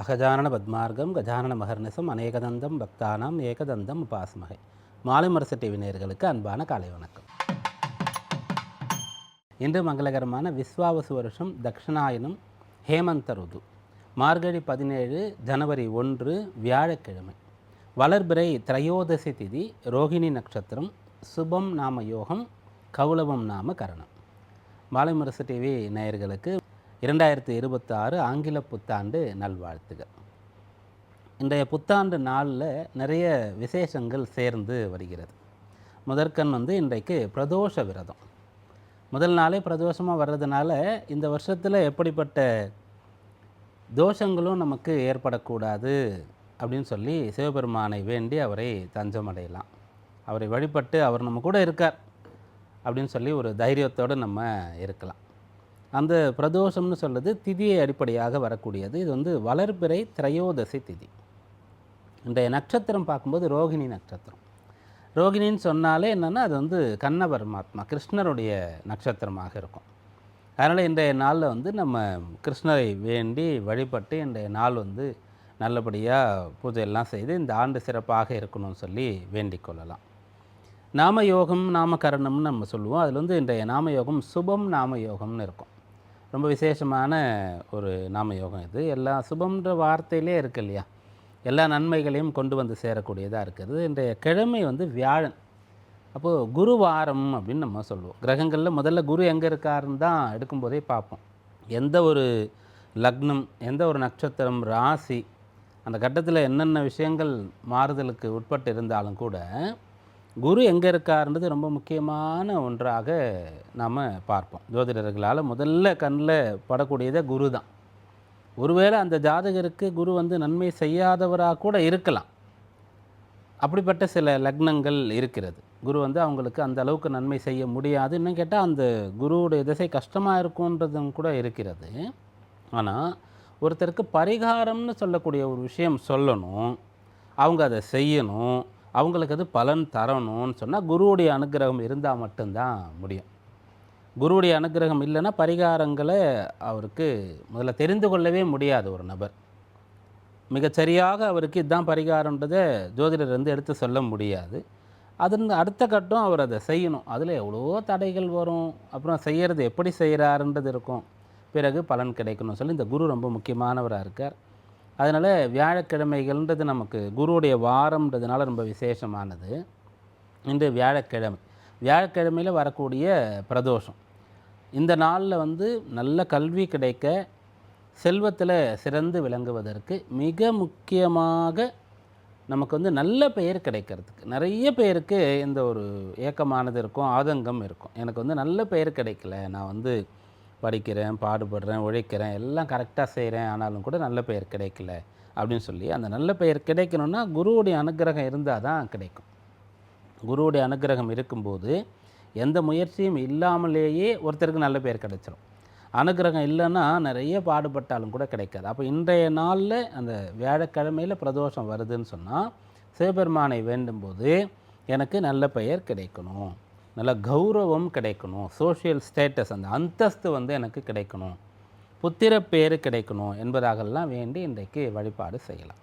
அகஜானன பத்மார்க்கம் கஜானன மகர்நிசம் அநேகதந்தம் பக்தானாம் ஏகதந்தம் உபாசமகை. மாலை மரசு டிவி நேர்களுக்கு அன்பான காலை வணக்கம். இன்று மங்களகரமான விஸ்வாவசு வருஷம் தக்ஷணாயனம் ஹேமந்த ருது. மார்கழி பதினேழு ஜனவரி ஒன்று வியாழக்கிழமை. வளர்பிறை திரையோதசி திதி ரோகிணி நட்சத்திரம் சுபம் நாம யோகம் கௌலவம் நாம கரணம். மாலை மரசு டிவி நேயர்களுக்கு இரண்டாயிரத்தி இருபத்தி ஆறு ஆங்கில புத்தாண்டு நல்வாழ்த்துகள். இன்றைய புத்தாண்டு நாளில் நிறைய விசேஷங்கள் சேர்ந்து வருகிறது. முதற்கண் வந்து இன்றைக்கு பிரதோஷ விரதம். முதல் நாளே பிரதோஷமாக வர்றதுனால இந்த வருஷத்தில் எப்படிப்பட்ட தோஷங்களும் நமக்கு ஏற்படக்கூடாது அப்படின்னு சொல்லி சிவபெருமானை வேண்டி அவரை தஞ்சம் அடையலாம் அவரை வழிபட்டு அவர் நம்ம கூட இருக்கார் அப்படின்னு சொல்லி ஒரு தைரியத்தோடு நம்ம இருக்கலாம். அந்த பிரதோஷம்னு சொல்கிறது திதியை அடிப்படையாக வரக்கூடியது. இது வந்து வளர்பிறை திரையோதசை திதி. இன்றைய நட்சத்திரம் பார்க்கும்போது ரோகிணி நட்சத்திரம். ரோகிணின்னு சொன்னாலே என்னென்னா அது வந்து கண்ண பரமாத்மா கிருஷ்ணருடைய நட்சத்திரமாக இருக்கும். அதனால் இன்றைய நாளில் வந்து நம்ம கிருஷ்ணரை வேண்டி வழிபட்டு இன்றைய நாள் வந்து நல்லபடியாக பூஜையெல்லாம் செய்து இந்த ஆண்டு சிறப்பாக இருக்கணும்னு சொல்லி வேண்டிக் கொள்ளலாம். நாமயோகம் நாமகரணம்னு நம்ம சொல்லுவோம். அதில் வந்து இன்றைய நாமயோகம் சுபம் நாமயோகம்னு இருக்கும். ரொம்ப விசேஷமான ஒரு நாமயோகம் இது. எல்லா சுபம்ன்ற வார்த்தையிலே இருக்கு இல்லையா? எல்லா நன்மைகளையும் கொண்டு வந்து சேரக்கூடியதாக இருக்குது. இன்றைய கிழமை வந்து வியாழன். அப்போது குரு வாரம் அப்படின்னு நம்ம சொல்லுவோம். கிரகங்களில் முதல்ல குரு எங்கே இருக்காருன்னு தான் எடுக்கும்போதே பார்ப்போம். எந்த ஒரு லக்னம் எந்த ஒரு நட்சத்திரம் ராசி அந்த கட்டத்தில் என்னென்ன விஷயங்கள் மாறுதலுக்கு உட்பட்டு இருந்தாலும் கூட குரு எங்கே இருக்காருன்றது ரொம்ப முக்கியமான ஒன்றாக நாம் பார்ப்போம். ஜோதிடர்களால் முதல்ல கண்ணில் படக்கூடியதே குரு தான். ஒருவேளை அந்த ஜாதகருக்கு குரு வந்து நன்மை செய்யாதவராக கூட இருக்கலாம். அப்படிப்பட்ட சில லக்னங்கள் இருக்கிறது. குரு வந்து அவங்களுக்கு அந்த அளவுக்கு நன்மை செய்ய முடியாது. இன்னும் கேட்டால் அந்த குருவுடைய திசை கஷ்டமாக இருக்குன்றதும் கூட இருக்கிறது. ஆனால் ஒருத்தருக்கு பரிகாரம்னு சொல்லக்கூடிய ஒரு விஷயம் சொல்லணும். அவங்க அதை செய்யணும். அவங்களுக்கு அது பலன் தரணும்னு சொன்னால் குருவுடைய அனுக்கிரகம் இருந்தால் மட்டும்தான் முடியும். குருவுடைய அனுக்கிரகம் இல்லைன்னா பரிகாரங்களை அவருக்கு முதல்ல தெரிந்து கொள்ளவே முடியாது ஒரு நபர். மிகச்சரியாக அவருக்கு இதுதான் பரிகாரன்றதை ஜோதிடர் வந்து எடுத்து சொல்ல முடியாது. அதன் அடுத்த கட்டம் அவர் அதை செய்யணும். அதில் எவ்வளோ தடைகள் வரும். அப்புறம் செய்கிறது எப்படி செய்கிறாருன்றது இருக்கும். பிறகு பலன் கிடைக்கணும் சொல்லி இந்த குரு ரொம்ப முக்கியமானவராக இருக்கார். அதனால் வியாழக்கிழமைகள்ன்றது நமக்கு குருவுடைய வாரம்ன்றதுனால ரொம்ப விசேஷமானது. இன்று வியாழக்கிழமை. வியாழக்கிழமையில் வரக்கூடிய பிரதோஷம். இந்த நாளில் வந்து நல்ல கல்வி கிடைக்க செல்வத்தில் சிறந்து விளங்குவதற்கு மிக முக்கியமாக நமக்கு வந்து நல்ல பெயர் கிடைக்கிறதுக்கு. நிறைய பேருக்கு இந்த ஒரு ஏக்கமானது இருக்கும் ஆதங்கம் இருக்கும். எனக்கு வந்து நல்ல பெயர் கிடைக்கல. நான் வந்து படிக்கிறேன் பாடுபடுறேன் உழைக்கிறேன் எல்லாம் கரெக்டாக செய்கிறேன் ஆனாலும் கூட நல்ல பெயர் கிடைக்கல அப்படின்னு சொல்லி அந்த நல்ல பெயர் கிடைக்கணும்னா குருவுடைய அனுக்கிரகம் இருந்தால் தான் கிடைக்கும். குருவுடைய அனுக்கிரகம் இருக்கும்போது எந்த முயற்சியும் இல்லாமலேயே ஒருத்தருக்கு நல்ல பெயர் கிடைச்சிடும் அனுக்கிரகம் இல்லைன்னா நிறைய பாடுபட்டாலும் கூட கிடைக்காது. அப்போ இன்றைய நாளில் அந்த வியாழக்கிழமையில் பிரதோஷம் வருதுன்னு சொன்னால் சிவபெருமானை வேண்டும்போது எனக்கு நல்ல பெயர் கிடைக்கணும். நல்ல கௌரவம் கிடைக்கணும். சோஷியல் ஸ்டேட்டஸ் அந்த அந்தஸ்து வந்து எனக்கு கிடைக்கணும். புத்திர பேர் கிடைக்கணும் என்பதாகலாம் வேண்டி இன்றைக்கு வழிபாடு செய்யலாம்.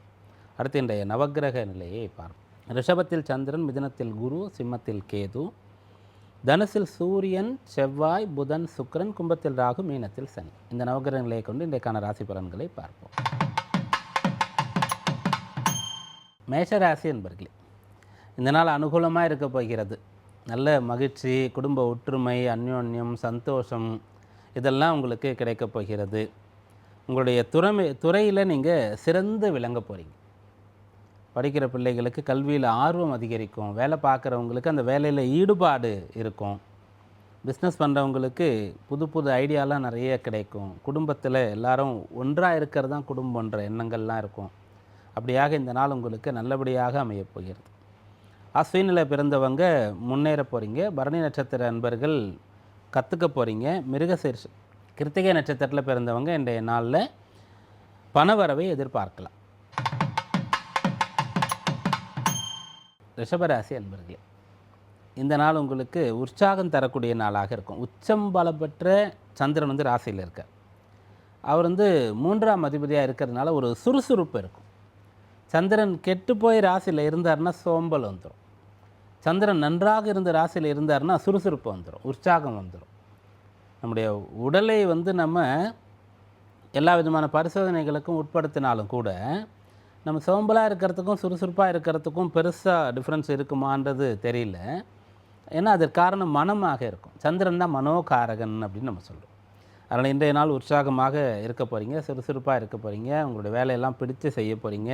அடுத்து இன்றைய நவக்கிரக நிலையை பார்ப்போம். ரிஷபத்தில் சந்திரன் மிதனத்தில் குரு சிம்மத்தில் கேது தனுசில் சூரியன் செவ்வாய் புதன் சுக்கிரன் கும்பத்தில் ராகு மீனத்தில் சனி. இந்த நவகிரக நிலையை கொண்டு இன்றைக்கான ராசி பலன்களை பார்ப்போம். மேஷராசி என்பர்களே இந்த நாள் அனுகூலமாக இருக்க போகிறது. நல்ல மகிழ்ச்சி குடும்ப ஒற்றுமை அந்யோன்யம் சந்தோஷம் இதெல்லாம் உங்களுக்கு கிடைக்கப் போகிறது. உங்களுடைய துறமை துறையில் நீங்கள் சிறந்து விளங்க போகிறீங்க படிக்கிற பிள்ளைகளுக்கு கல்வியில் ஆர்வம் அதிகரிக்கும். வேலை பார்க்குறவங்களுக்கு அந்த வேலையில் ஈடுபாடு இருக்கும். பிஸ்னஸ் பண்ணுறவங்களுக்கு புது புது ஐடியாலாம் நிறைய கிடைக்கும். குடும்பத்தில் எல்லாரும் ஒன்றாக இருக்கிறது தான் குடும்பன்ற எண்ணங்கள்லாம் இருக்கும். அப்படியாக இந்த நாள் உங்களுக்கு நல்லபடியாக அமையப் போகிறது. அஸ்வினில் பிறந்தவங்க முன்னேற போகிறீங்க பரணி நட்சத்திர அன்பர்கள் கற்றுக்க போகிறீங்க மிருகசீர்ஷ கிருத்திகை நட்சத்திரத்தில் பிறந்தவங்க இன்றைய நாளில் பணவரவை எதிர்பார்க்கலாம். ரிஷபராசி அன்பர்களே இந்த நாள் உங்களுக்கு உற்சாகம் தரக்கூடிய நாளாக இருக்கும். உச்சம் பலப்பெற்ற சந்திரன் வந்து ராசியில் இருக்கார். அவர் வந்து மூன்றாம் அதிபதியாக இருக்கிறதுனால ஒரு சுறுசுறுப்பு இருக்கும். சந்திரன் கெட்டு போய் ராசியில் இருந்தாருன்னா சோம்பல் வந்துடும் சந்திரன் நன்றாக இருந்த ராசியில் இருந்தாருன்னா சுறுசுறுப்பு வந்துடும் உற்சாகம் வந்துடும் நம்முடைய உடலை வந்து நம்ம எல்லா விதமான பரிசோதனைகளுக்கும் உட்படுத்தினாலும் கூட நம்ம சோம்பலாக இருக்கிறதுக்கும் சுறுசுறுப்பாக இருக்கிறதுக்கும் பெருசாக டிஃப்ரென்ஸ் இருக்குமான்றது தெரியல. ஏன்னா அதற்கு காரணம் மனமாக இருக்கும். சந்திரன் தான் மனோகாரகன் அப்படின்னு நம்ம சொல்கிறோம் அதனால் இன்றைய நாள் உற்சாகமாக இருக்க போகிறீங்க சுறுசுறுப்பாக இருக்க போகிறீங்க உங்களுடைய வேலையெல்லாம் பிடித்து செய்ய போகிறீங்க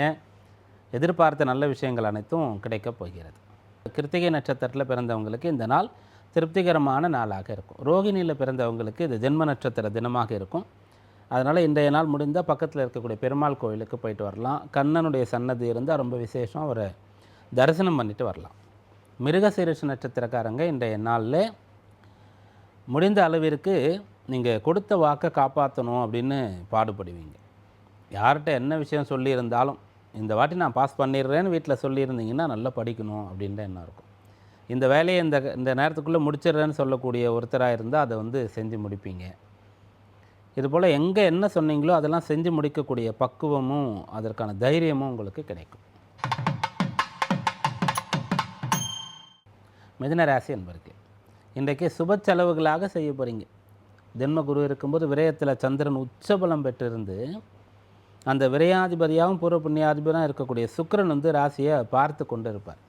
எதிர்பார்த்த நல்ல விஷயங்கள் அனைத்தும் கிடைக்கப் போகிறது. கிருத்திகை நட்சத்திரத்தில் பிறந்தவங்களுக்கு இந்த நாள் திருப்திகரமான நாளாக இருக்கும். ரோகிணியில் பிறந்தவங்களுக்கு இது ஜென்ம நட்சத்திர தினமாக இருக்கும். அதனால் இன்றைய நாள் முடிந்தால் பக்கத்தில் இருக்கக்கூடிய பெருமாள் கோயிலுக்கு போயிட்டு வரலாம். கண்ணனுடைய சன்னதி இருந்தால் ரொம்ப விசேஷம் அவரை தரிசனம் பண்ணிட்டு வரலாம். மிருகசீரிஷ நட்சத்திரக்காரங்க இன்றைய நாளில் முடிந்த அளவிற்கு நீங்கள் கொடுத்த வாக்கை காப்பாற்றணும் அப்படின்னு பாடுபடுவீங்க. யார்கிட்ட என்ன விஷயம் சொல்லியிருந்தாலும் இந்த வாட்டி நான் பாஸ் பண்ணிடுறேன்னு வீட்டில் சொல்லியிருந்தீங்கன்னா நல்லா படிக்கணும் அப்படின்ற எண்ணம் இருக்கும். இந்த வேலையை இந்த இந்த நேரத்துக்குள்ளே முடிச்சிடுறேன்னு சொல்லக்கூடிய ஒருத்தராக இருந்தால் அதை வந்து செஞ்சு முடிப்பீங்க. இதுபோல் எங்கே என்ன சொன்னீங்களோ அதெல்லாம் செஞ்சு முடிக்கக்கூடிய பக்குவமும் அதற்கான தைரியமும் உங்களுக்கு கிடைக்கும். மிதுன ராசி என்பருக்கு இன்றைக்கு சுப செலவுகளாக செய்ய போகிறீங்க ஜென்ம குரு இருக்கும்போது விரயத்தில் சந்திரன் உச்சபலம் பெற்றிருந்து அந்த விரையாதிபதியாகவும் பூர்வ புண்ணியாதிபதியாக இருக்கக்கூடிய சுக்கிரன் வந்து ராசியை பார்த்து கொண்டு இருப்பார்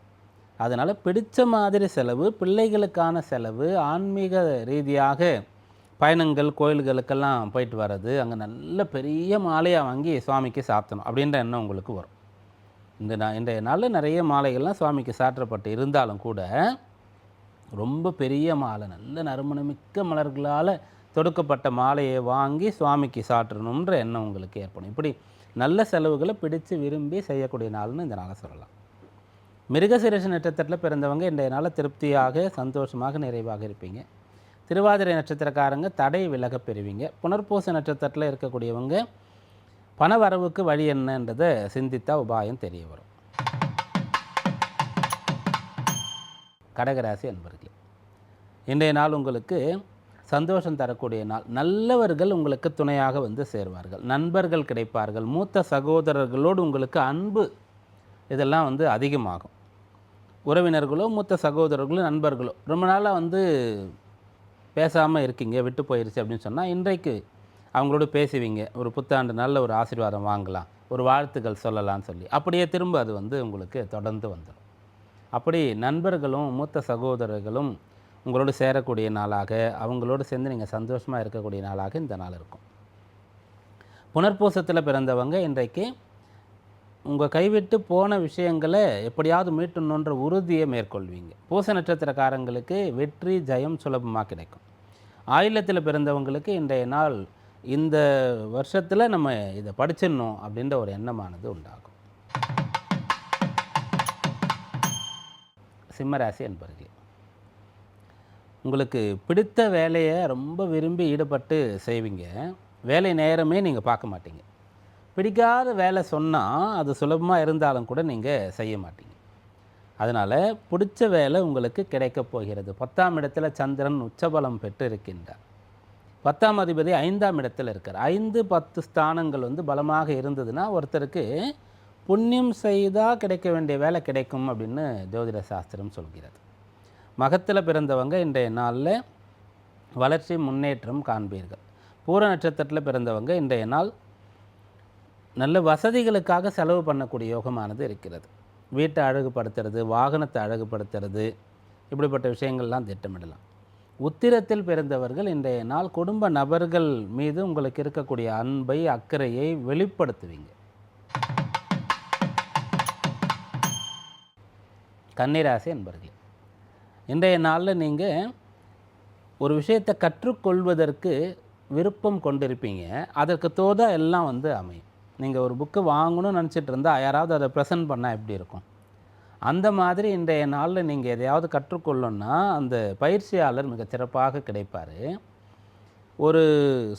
அதனால் பிடித்த மாதிரி செலவு பிள்ளைகளுக்கான செலவு ஆன்மீக ரீதியாக பயணங்கள் கோயில்களுக்கெல்லாம் போயிட்டு வர்றது அங்கே நல்ல பெரிய மாலையாக வாங்கி சுவாமிக்கு சாத்தணும் அப்படின்ற எண்ணம் உங்களுக்கு வரும். இந்த நா இன்றைய நாளில் நிறைய மாலைகள்லாம் சுவாமிக்கு சாற்றப்பட்டு இருந்தாலும் கூட ரொம்ப பெரிய மாலை நல்ல நறுமணமிக்க மலர்களால் தொடுக்கப்பட்ட மாலையை வாங்கி சுவாமிக்கு சாற்றணுன்ற எண்ணம் உங்களுக்கு ஏற்படும். இப்படி நல்ல செலவுகளை பிடித்து விரும்பி செய்யக்கூடிய நாள்னு இந்த நாளை சொல்லலாம். மிருகசிரேஷ நட்சத்திரத்தில் பிறந்தவங்க இன்றைய நாளில் திருப்தியாக சந்தோஷமாக நிறைவாக இருப்பீங்க. திருவாதிரை நட்சத்திரக்காரங்க தடை விலக பெறுவீங்க. புனர்பூச நட்சத்திரத்தில் இருக்கக்கூடியவங்க பண வரவுக்கு வழி என்னன்றதை சிந்தித்தா உபாயம் தெரிய வரும். கடகராசி அன்பர்களே இன்றைய நாள் உங்களுக்கு சந்தோஷம் தரக்கூடிய நாள். நல்லவர்கள் உங்களுக்கு துணையாக வந்து சேருவார்கள். நண்பர்கள் கிடைப்பார்கள். மூத்த சகோதரர்களோடு உங்களுக்கு அன்பு இதெல்லாம் வந்து அதிகமாகும். உறவினர்களோ மூத்த சகோதரர்களோ நண்பர்களோ ரொம்ப நாளாக வந்து பேசாமல் இருக்கீங்க விட்டு போயிருச்சு அப்படின்னு சொன்னால் இன்றைக்கு அவங்களோட பேசுவீங்க. ஒரு புத்தாண்டு நல்ல ஒரு ஆசீர்வாதம் வாங்கலாம். ஒரு வாழ்த்துக்கள் சொல்லலாம்னு சொல்லி. அப்படியே திரும்ப அது வந்து உங்களுக்கு தொடர்ந்து வந்துடும். அப்படி நண்பர்களும் மூத்த சகோதரர்களும் உங்களோடு சேரக்கூடிய நாளாக அவங்களோடு சேர்ந்து நீங்கள் சந்தோஷமாக இருக்கக்கூடிய நாளாக இந்த நாள் இருக்கும். புனர்பூசத்தில் பிறந்தவங்க இன்றைக்கு உங்கள் கைவிட்டு போன விஷயங்களை எப்படியாவது மீட்டணுன்ற உறுதியை மேற்கொள்வீங்க. பூச நட்சத்திரக்காரங்களுக்கு வெற்றி ஜெயம் சுலபமாக கிடைக்கும். ஆயிலத்தில் பிறந்தவங்களுக்கு இன்றைய நாள் இந்த வருஷத்தில் நம்ம இதை படிச்சிடணும் அப்படின்ற ஒரு எண்ணமானது உண்டாகும். சிம்மராசி என்பர்களே உங்களுக்கு பிடித்த வேலையை ரொம்ப விரும்பி ஈடுபட்டு செய்வீங்க. வேலை நேரமே நீங்கள் பார்க்க மாட்டீங்க. பிடிக்காத வேலை சொன்னால் அது சுலபமாக இருந்தாலும் கூட நீங்கள் செய்ய மாட்டீங்க. அதனால் பிடிச்ச வேலை உங்களுக்கு கிடைக்கப் போகிறது. பத்தாம் இடத்துல சந்திரன் உச்சபலம் பெற்று இருக்கின்றார் பத்தாம் அதிபதி ஐந்தாம் இடத்துல இருக்கார். ஐந்து பத்து ஸ்தானங்கள் வந்து பலமாக இருந்ததுன்னா ஒருத்தருக்கு புண்ணியம் செய்தால் கிடைக்க வேண்டிய வேலை கிடைக்கும் அப்படின்னு ஜோதிட சாஸ்திரம் சொல்கிறது. மகத்தில் பிறந்தவங்க இன்றைய நாளில் வளர்ச்சி முன்னேற்றம் காண்பீர்கள். பூர நட்சத்திரத்தில் பிறந்தவங்க இன்றைய நாள் நல்ல வசதிகளுக்காக செலவு பண்ணக்கூடிய யோகமானது இருக்கிறது. வீட்டை அழகுபடுத்துறது வாகனத்தை அழகுபடுத்துறது இப்படிப்பட்ட விஷயங்கள்லாம் திட்டமிடலாம். உத்திரத்தில் பிறந்தவர்கள் இன்றைய நாள் குடும்ப நபர்கள் மீது உங்களுக்கு இருக்கக்கூடிய அன்பை அக்கறையை வெளிப்படுத்துவீங்க. கன்னிராசி என்பர்களே இன்றைய நாளில் நீங்கள் ஒரு விஷயத்தை கற்றுக்கொள்வதற்கு விருப்பம் கொண்டிருப்பீங்க. அதற்கு தோதா எல்லாம் வந்து அமையும். நீங்கள் ஒரு புக்கு வாங்கணும்னு நினச்சிட்டு இருந்தால் யாராவது அதை ப்ரெசென்ட் பண்ணால் எப்படி இருக்கும்? அந்த மாதிரி இன்றைய நாளில் நீங்கள் எதையாவது கற்றுக்கொள்ளணும்னா அந்த பயிற்சியாளர் மிக சிறப்பாக கிடைப்பார். ஒரு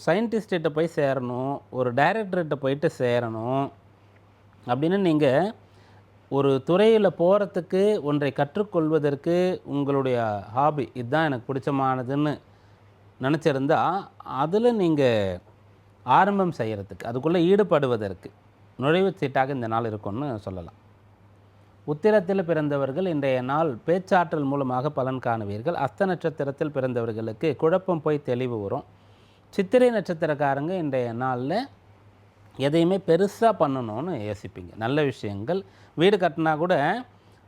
சயின்டிஸ்ட்கிட்ட போய் சேரணும் ஒரு டைரக்டர்கிட்ட போயிட்டு சேரணும் அப்படின்னு நீங்கள் ஒரு துறையில் போகிறதுக்கு ஒன்றை கற்றுக்கொள்வதற்கு உங்களுடைய ஹாபி இதுதான் எனக்கு பிடிச்சமானதுன்னு நினச்சிருந்தா அதில் நீங்கள் ஆரம்பம் செய்கிறதுக்கு அதுக்குள்ளே ஈடுபடுவதற்கு நுழைவு சீட்டாக இந்த நாள் இருக்கும்னு சொல்லலாம். உத்திரத்தில் பிறந்தவர்கள் இன்றைய நாள் பேச்சாற்றல் மூலமாக பலன் காணுவீர்கள். அஸ்த நட்சத்திரத்தில் பிறந்தவர்களுக்கு குழப்பம் போய் தெளிவு வரும். சித்திரை நட்சத்திரக்காரங்க இன்றைய நாளில் எதையுமே பெருசாக பண்ணணும்னு யோசிப்பீங்க. நல்ல விஷயங்கள். வீடு கட்டினா கூட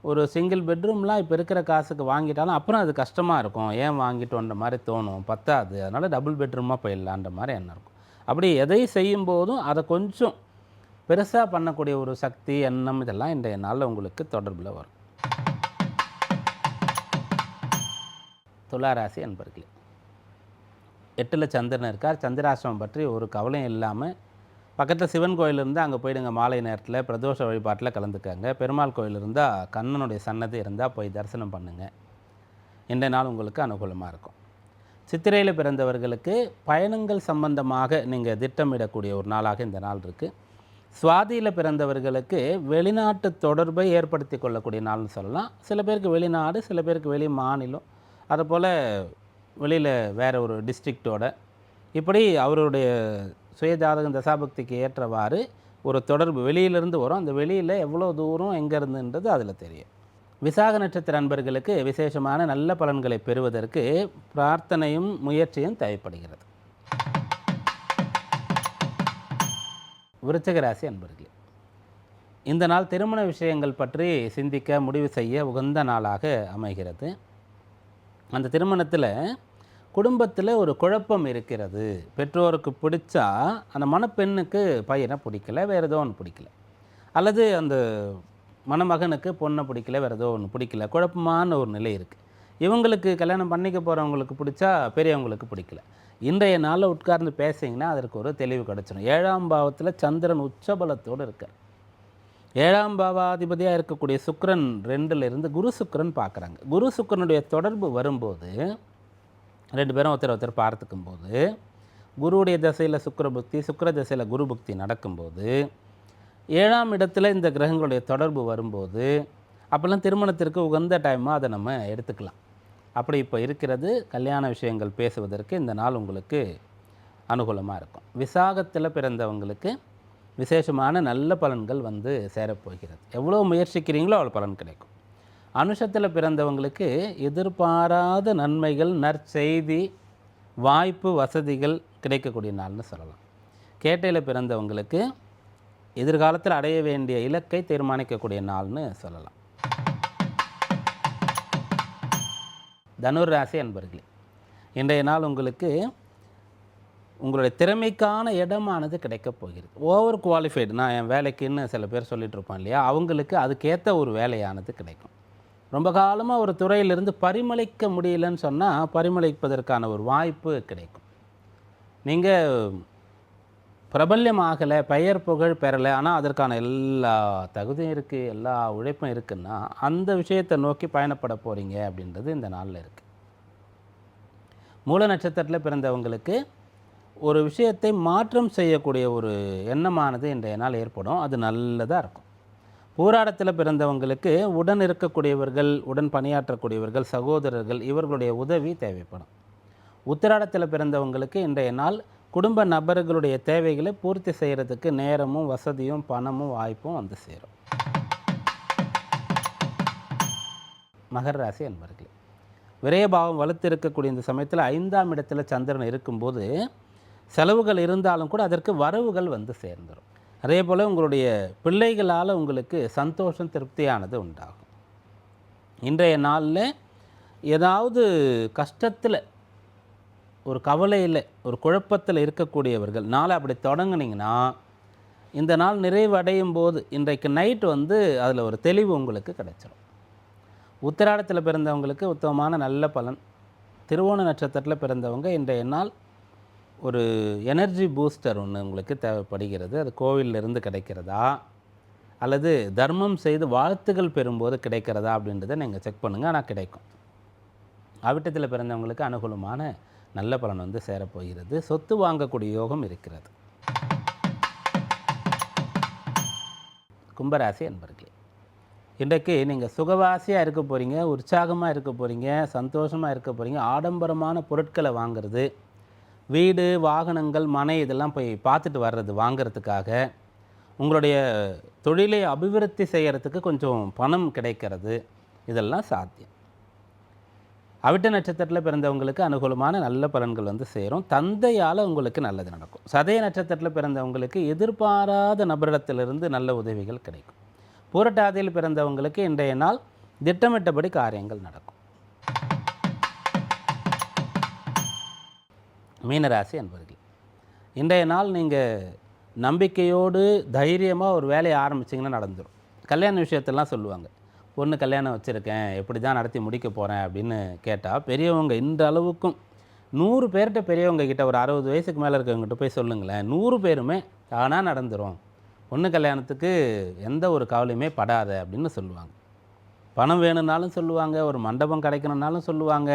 ஒரு சிங்கிள் பெட்ரூம்லாம் இப்போ இருக்கிற காசுக்கு வாங்கிட்டாலும் அப்புறம் அது கஷ்டமாக இருக்கும். ஏன் வாங்கிட்டோன்ற மாதிரி தோணும். பத்தாது. அதனால் டபுள் பெட்ரூமாக போயிடலான்ற மாதிரி எண்ணம் இருக்கும். அப்படி எதை செய்யும் போதும் அதை கொஞ்சம் பெருசாக பண்ணக்கூடிய ஒரு சக்தி எண்ணம் இதெல்லாம் இன்றைய நாளில் உங்களுக்கு தொடர்பில் வரும். துளாராசி அன்பர்களே எட்டில் சந்திரன் இருக்கார். சந்திராசிரமம் பற்றி ஒரு கவலையும் இல்லாமல் பக்கத்தில் சிவன் கோயில் இருந்தால் அங்கே போயிடுங்க மாலை நேரத்தில் பிரதோஷ வழிபாட்டில் கலந்துக்கங்க. பெருமாள் கோயில் இருந்தால் கண்ணனுடைய சன்னதி இருந்தால் போய் தரிசனம் பண்ணுங்கள் இன்றைய நாள் உங்களுக்கு அனுகூலமாக இருக்கும். சித்திரையில் பிறந்தவர்களுக்கு பயணங்கள் சம்பந்தமாக நீங்கள் திட்டமிடக்கூடிய ஒரு நாளாக இந்த நாள் இருக்குது சுவாதியில் பிறந்தவர்களுக்கு வெளிநாட்டு தொடர்பை ஏற்படுத்தி கொள்ளக்கூடிய நாள்னு சொல்லலாம். சில பேருக்கு வெளிநாடு சில பேருக்கு வெளி மாநிலம். அதுபோல் வெளியில் வேறு ஒரு டிஸ்ட்ரிக்டோட இப்படி அவருடைய சுயஜாதகம் தசாபக்திக்கு ஏற்றவாறு ஒரு தொடர்பு வெளியிலிருந்து வரும். அந்த வெளியில் எவ்வளோ தூரம் எங்கே இருந்துன்றது அதில் தெரியும். விசாக நட்சத்திர அன்பர்களுக்கு விசேஷமான நல்ல பலன்களை பெறுவதற்கு பிரார்த்தனையும் முயற்சியும் தேவைப்படுகிறது. விருச்சகராசி அன்பர்கள் அன்பர்களே இந்த நாள் திருமண விஷயங்கள் பற்றி சிந்திக்க முடிவு செய்ய உகந்த நாளாக அமைகிறது. அந்த திருமணத்தில் குடும்பத்தில் ஒரு குழப்பம் இருக்கிறது. பெற்றோருக்கு பிடிச்சா அந்த மணப்பெண்ணுக்கு பையனை பிடிக்கல வேறு ஏதோ ஒன்று பிடிக்கல. அல்லது அந்த மணமகனுக்கு பொண்ணை பிடிக்கல வேறு ஏதோ ஒன்று பிடிக்கல. குழப்பமான ஒரு நிலை இருக்குது இவங்களுக்கு கல்யாணம் பண்ணிக்க போகிறவங்களுக்கு பிடிச்சா பெரியவங்களுக்கு பிடிக்கல. இன்றைய நாளில் உட்கார்ந்து பேசிங்கன்னா அதற்கு ஒரு தெளிவு கிடச்சிடும் ஏழாம் பாவத்தில் சந்திரன் உச்சபலத்தோடு இருக்கார். ஏழாம் பாவாதிபதியாக இருக்கக்கூடிய சுக்கரன் ரெண்டில் இருந்து குரு சுக்கரன் பார்க்குறாங்க. குரு சுக்கிரனுடைய தொடர்பு வரும்போது ரெண்டு பேரும் ஒருத்தர் ஒருத்தர் பார்த்துக்கும் போது குருவுடைய தசையில் சுக்கிர புக்தி சுக்கர தசையில் குரு புக்தி நடக்கும்போது ஏழாம் இடத்துல இந்த கிரகங்களுடைய தொடர்பு வரும்போது அப்போல்லாம் திருமணத்திற்கு உகந்த டைமாக அதை நம்ம எடுத்துக்கலாம். அப்படி இப்போ இருக்கிறது கல்யாண விஷயங்கள் பேசுவதற்கு இந்த நாள் உங்களுக்கு அனுகூலமாக இருக்கும். விசாகத்தில் பிறந்தவங்களுக்கு விசேஷமான நல்ல பலன்கள் வந்து சேரப்போகிறது. எவ்வளோ முயற்சிக்கிறீங்களோ அவ்வளோ பலன் கிடைக்கும். அனுஷத்தில் பிறந்தவங்களுக்கு எதிர்பாராத நன்மைகள் நற்செய்தி வாய்ப்பு வசதிகள் கிடைக்கக்கூடிய நாள்னு சொல்லலாம். கேட்டையில் பிறந்தவங்களுக்கு எதிர்காலத்தில் அடைய வேண்டிய இலக்கை தீர்மானிக்கக்கூடிய நாள்னு சொல்லலாம். தனுர் ராசி அன்பர்களே இன்றைய நாள் உங்களுக்கு உங்களுடைய திறமைக்கான இடமானது கிடைக்கப் போகிறது. ஓவர் குவாலிஃபைடு நான் என் வேலைக்குன்னு சில பேர் சொல்லிகிட்ருப்பேன் இருப்பான் இல்லையா? அவங்களுக்கு அதுக்கேற்ற ஒரு வேலையானது கிடைக்கும். ரொம்ப காலமாக ஒரு துறையிலிருந்து பரிமளிக்க முடியலன்னு சொன்னால் பரிமளிப்பதற்கான ஒரு வாய்ப்பு கிடைக்கும். நீங்கள் பிரபல்யம் ஆகலை பெயர் புகழ் பெறலை ஆனால் அதற்கான எல்லா தகுதியும் இருக்குது எல்லா உழைப்பும் இருக்குன்னா அந்த விஷயத்தை நோக்கி பயணப்பட போகிறீங்க அப்படின்றது இந்த நாளில் இருக்குது மூல நட்சத்திரத்தில் பிறந்தவங்களுக்கு ஒரு விஷயத்தை மாற்றம் செய்யக்கூடிய ஒரு எண்ணமானது இன்றைய நாள் ஏற்படும். அது நல்லதாக இருக்கும். ஊராடத்தில் பிறந்தவங்களுக்கு உடன் இருக்கக்கூடியவர்கள் உடன் பணியாற்றக்கூடியவர்கள் சகோதரர்கள் இவர்களுடைய உதவி தேவைப்படும். உத்திராடத்தில் பிறந்தவங்களுக்கு இன்றைய நாள் குடும்ப நபர்களுடைய தேவைகளை பூர்த்தி செய்கிறதுக்கு நேரமும் வசதியும் பணமும் வாய்ப்பும் வந்து சேரும். மகர ராசி அன்பர்களே விரயபாவம் வலுத்து இருக்கக்கூடிய இந்த சமயத்தில் ஐந்தாம் இடத்துல சந்திரன் இருக்கும்போது செலவுகள் இருந்தாலும் கூட அதற்கு வரவுகள் வந்து சேர்ந்துடும் அதே போல் உங்களுடைய பிள்ளைகளால் உங்களுக்கு சந்தோஷம் திருப்தியானது உண்டாகும். இன்றைய நாளில் ஏதாவது கஷ்டத்தில் ஒரு கவலையில் ஒரு குழப்பத்தில் இருக்கக்கூடியவர்கள் நாளை அப்படி தொடங்குனிங்கன்னா இந்த நாள் நிறைவடையும் போது இன்றைக்கு நைட் வந்து அதில் ஒரு தெளிவு உங்களுக்கு கிடைச்சிடும் உத்திராடத்தில் பிறந்தவங்களுக்கு உத்தமமான நல்ல பலன் திருவோண நட்சத்திரத்தில் பிறந்தவங்க இன்றைய நாள் ஒரு எனர்ஜி பூஸ்டர் ஒன்று உங்களுக்கு தேவைப்படுகிறது. அது கோவில்ல இருந்து கிடைக்கிறதா? அல்லது தர்மம் செய்து வாழ்த்துகள் பெறும்போது கிடைக்கிறதா அப்படின்றத நீங்கள் செக் பண்ணுங்கள் ஆனால் கிடைக்கும். அவிட்டத்தில் பிறந்தவங்களுக்கு அனுகூலமான நல்ல பலன் வந்து சேரப்போகிறது. சொத்து வாங்கக்கூடிய யோகம் இருக்கிறது. கும்பராசி அன்பர்களே இன்றைக்கு நீங்கள் சுகவாசியாக இருக்க போகிறீங்க உற்சாகமாக இருக்க போகிறீங்க சந்தோஷமாக இருக்க போகிறீங்க ஆடம்பரமான பொருட்களை வாங்குறது வீடு வாகனங்கள் மனை இதெல்லாம் போய் பார்த்துட்டு வர்றது வாங்குறதுக்காக. உங்களுடைய தொழிலை அபிவிருத்தி செய்கிறதுக்கு கொஞ்சம் பணம் கிடைக்கிறது. இதெல்லாம் சாத்தியம். அவிட்ட நட்சத்திரத்தில் பிறந்தவங்களுக்கு அனுகூலமான நல்ல பலன்கள் வந்து சேரும். தந்தையால் உங்களுக்கு நல்லது நடக்கும். சதய நட்சத்திரத்தில் பிறந்தவங்களுக்கு எதிர்பாராத நபரிடத்திலிருந்து நல்ல உதவிகள் கிடைக்கும். பூரட்டாதியில் பிறந்தவங்களுக்கு இன்றைய நாள் திட்டமிட்டபடி காரியங்கள் நடக்கும். மீனராசி அன்பர்கள் இன்றைய நாள் நீங்கள் நம்பிக்கையோடு தைரியமாக ஒரு வேலையை ஆரம்பிச்சிங்கன்னா நடந்துடும் கல்யாண விஷயத்தெல்லாம் சொல்லுவாங்க. பொண்ணு கல்யாணம் வச்சுருக்கேன் எப்படி தான் நடத்தி முடிக்க போகிறேன் அப்படின்னு கேட்டால் பெரியவங்க இந்த அளவுக்கும் நூறு பேர்கிட்ட பெரியவங்க கிட்ட ஒரு அறுபது வயசுக்கு மேலே இருக்கவங்ககிட்ட போய் சொல்லுங்களேன் நூறு பேருமே தானாக நடந்துரும். பொண்ணு கல்யாணத்துக்கு எந்த ஒரு கவலையுமே படாத அப்படின்னு சொல்லுவாங்க. பணம் வேணும்னாலும் சொல்லுவாங்க ஒரு மண்டபம் கிடைக்கணுன்னாலும் சொல்லுவாங்க.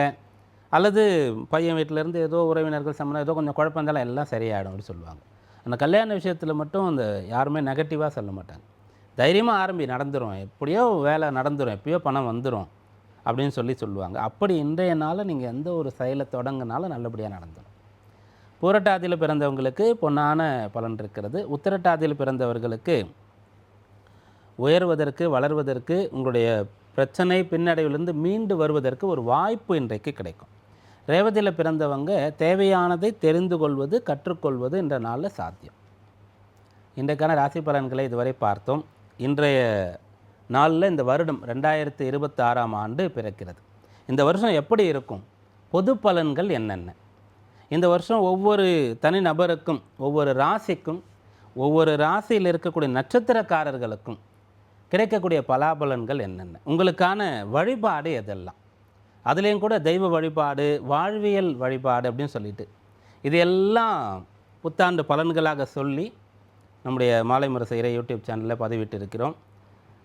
அல்லது பையன் வீட்டிலேருந்து ஏதோ உறவினர்கள் சம்மந்தம் ஏதோ கொஞ்சம் குழப்பம் இருந்தாலும் எல்லாம் சரியாயிடும் அப்படின்னு சொல்லுவாங்க. அந்த கல்யாண விஷயத்தில் மட்டும் அந்த யாருமே நெகட்டிவாக சொல்ல மாட்டாங்க. தைரியமாக ஆரம்பி நடந்துரும். எப்படியோ வேலை நடந்துடும் எப்படியோ பணம் வந்துடும் அப்படின்னு சொல்லி சொல்லுவாங்க. அப்படி இன்றைய நாளில் நீங்கள் எந்த ஒரு செயலை தொடங்கினாலும் நல்லபடியாக நடந்துடும் பூரட்டாதியில் பிறந்தவங்களுக்கு பொன்னான பலன் இருக்கிறது. உத்திரட்டாதியில் பிறந்தவர்களுக்கு உயர்வதற்கு வளர்வதற்கு உங்களுடைய பிரச்சனை பின்னடைவிலிருந்து மீண்டு வருவதற்கு ஒரு வாய்ப்பு இன்றைக்கு கிடைக்கும். ரேவதியில் பிறந்தவங்க தேவையானதை தெரிந்து கொள்வது கற்றுக்கொள்வது என்ற நாளில் சாத்தியம். இன்றைக்கான ராசி பலன்களை இதுவரை பார்த்தோம். இன்றைய நாளில் இந்த வருடம் ரெண்டாயிரத்து இருபத்தி ஆறாம் ஆண்டு பிறக்கிறது. இந்த வருஷம் எப்படி இருக்கும்? பொது பலன்கள் என்னென்ன? இந்த வருஷம் ஒவ்வொரு தனி நபருக்கும் ஒவ்வொரு ராசிக்கும் ஒவ்வொரு ராசியில் இருக்கக்கூடிய நட்சத்திரக்காரர்களுக்கும் கிடைக்கக்கூடிய பலாபலன்கள் என்னென்ன? உங்களுக்கான வழிபாடு எதெல்லாம்? அதுலேயும் கூட தெய்வ வழிபாடு வாழ்வியல் வழிபாடு அப்படின்னு சொல்லிட்டு. இது எல்லாம் புத்தாண்டு பலன்களாக சொல்லி நம்முடைய மாலை முரசு இறை யூடியூப் சேனலில் பதிவிட்டு இருக்கிறோம்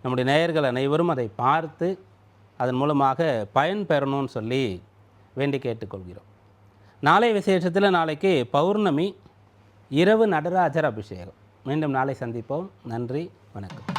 நம்முடைய நேயர்கள் அனைவரும் அதை பார்த்து அதன் மூலமாக பயன் பெறணும்னு சொல்லி வேண்டி கேட்டுக்கொள்கிறோம். நாளை விசேஷத்தில் நாளைக்கு பௌர்ணமி இரவு நடராஜர் அபிஷேகம். மீண்டும் நாளை சந்திப்போம். நன்றி வணக்கம்.